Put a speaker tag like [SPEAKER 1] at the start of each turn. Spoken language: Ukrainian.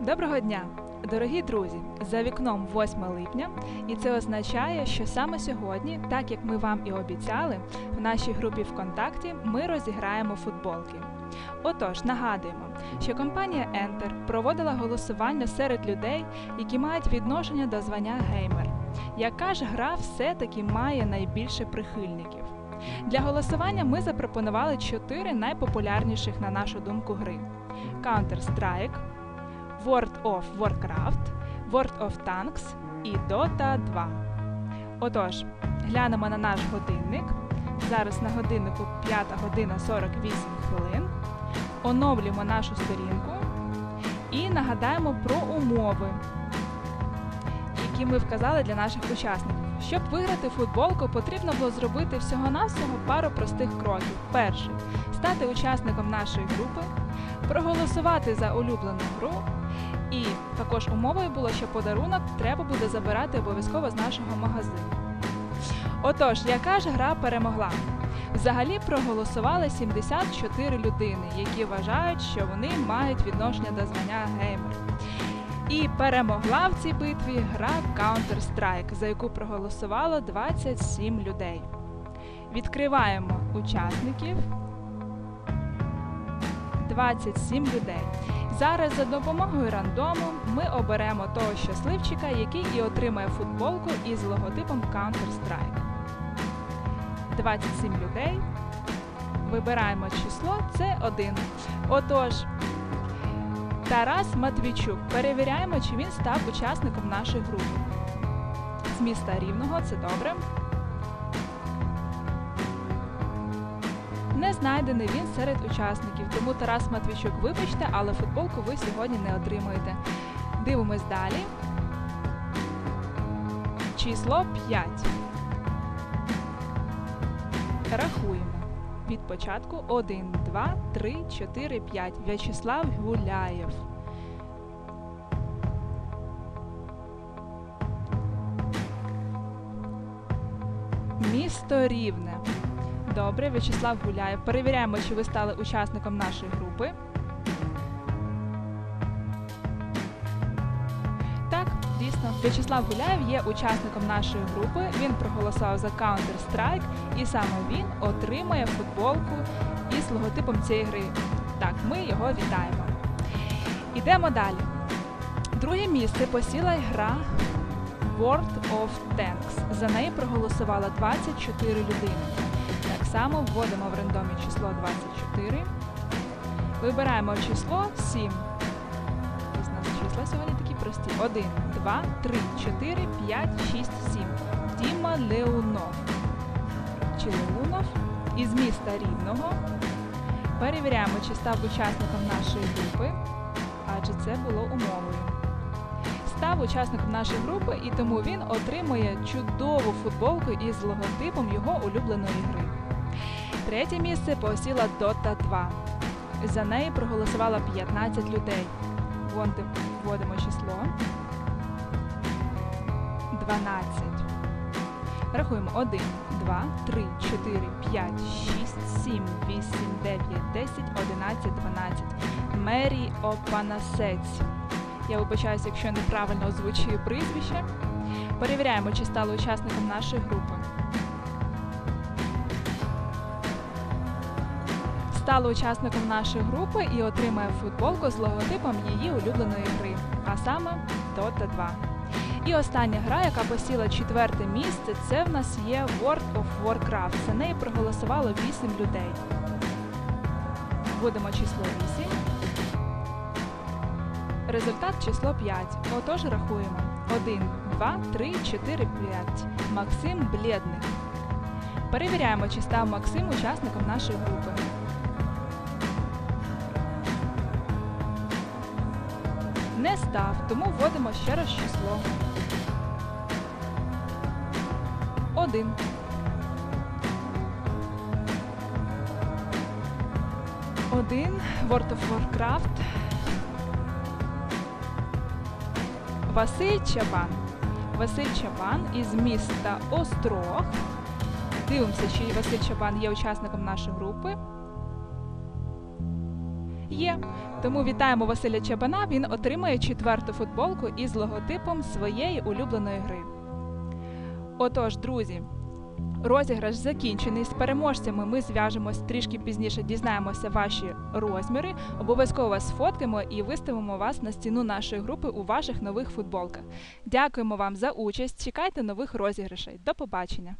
[SPEAKER 1] Доброго дня, дорогі друзі! За вікном 8 липня, і це означає, що саме сьогодні, так як ми вам і обіцяли, в нашій групі ВКонтакті ми розіграємо футболки. Отож, нагадуємо, що компанія Enter проводила голосування серед людей, які мають відношення до звання геймер. Яка ж гра все-таки має найбільше прихильників? Для голосування ми запропонували чотири найпопулярніших на нашу думку гри: Counter-Strike, World of Warcraft, World of Tanks і Dota 2. Отож, глянемо на наш годинник. Зараз на годиннику 5 година 48 хвилин. Оновлюємо нашу сторінку і нагадаємо про умови, які ми вказали для наших учасників. Щоб виграти футболку, потрібно було зробити всього-навсього пару простих кроків. Перший стати учасником нашої групи, проголосувати за улюблену гру. І також умовою було, що подарунок треба буде забирати обов'язково з нашого магазину. Отож, яка ж гра перемогла? Взагалі проголосували 74 людини, які вважають, що вони мають відношення до звання геймер. І перемогла в цій битві гра Counter-Strike, за яку проголосувало 27 людей. Відкриваємо учасників. 27 людей. Зараз за допомогою рандому ми оберемо того щасливчика, який і отримає футболку із логотипом Counter-Strike. 27 людей. Вибираємо число, це 1. Отож, Тарас Матвійчук. Перевіряємо, чи він став учасником нашої групи. З міста Рівного це добре. Не знайдений він серед учасників, тому Тарас Матвійчук, вибачте, але футболку ви сьогодні не отримаєте. Дивимось далі. Число 5. Рахуємо. Від початку 1, 2, 3, 4, 5. В'ячеслав Гуляєв. Місто Рівне. Добре, В'ячеслав Гуляєв. Перевіряємо, чи ви стали учасником нашої групи. Дійсно, В'ячеслав Гуляєв є учасником нашої групи. Він проголосував за Counter-Strike і саме він отримує футболку із логотипом цієї гри. Так, ми його вітаємо. Ідемо далі. Друге місце посіла гра World of Tanks. За неї проголосувало 24 людини. Так само вводимо в рандомі число 24. Вибираємо число 7. Числа такі прості. 1, 2, 3, 4, 5, 6, 7. Діма Леунов. Чи Леунов із міста Рівного. Перевіряємо, чи став учасником нашої групи, адже це було умовою. Став учасником нашої групи і тому він отримує чудову футболку із логотипом його улюбленої гри. Третє місце посіла Dota 2. За неї проголосувало 15 людей. Вводимо, число 12. Рахуємо 1, 2, 3, 4, 5, 6, 7, 8, 9, 10, 11, 12. Мері Опанасець. Я вибачаюся, якщо неправильно озвучую прізвище. Перевіряємо, чи стали учасником нашої групи. Стала учасником нашої групи і отримає футболку з логотипом її улюбленої гри, а саме Dota 2. І остання гра, яка посіла четверте місце, це в нас є World of Warcraft. За неї проголосувало 8 людей. Вводимо число 8. Результат число 5. Отож рахуємо. 1, 2, 3, 4, 5. Максим Блєдник. Перевіряємо, чи став Максим учасником нашої групи. Не став, тому вводимо ще раз число. 1. Один. World of Warcraft. Василь Чабан. Василь Чабан із міста Острог Дивимося, чи Василь Чабан є учасником нашої групи. Є. Тому вітаємо Василя Чабана. Він отримує четверту футболку із логотипом своєї улюбленої гри. Отож, друзі, розіграш закінчений. З переможцями ми зв'яжемось трішки пізніше, дізнаємося ваші розміри. Обов'язково вас сфоткаємо і виставимо вас на стіну нашої групи у ваших нових футболках. Дякуємо вам за участь. Чекайте нових розіграшей. До побачення!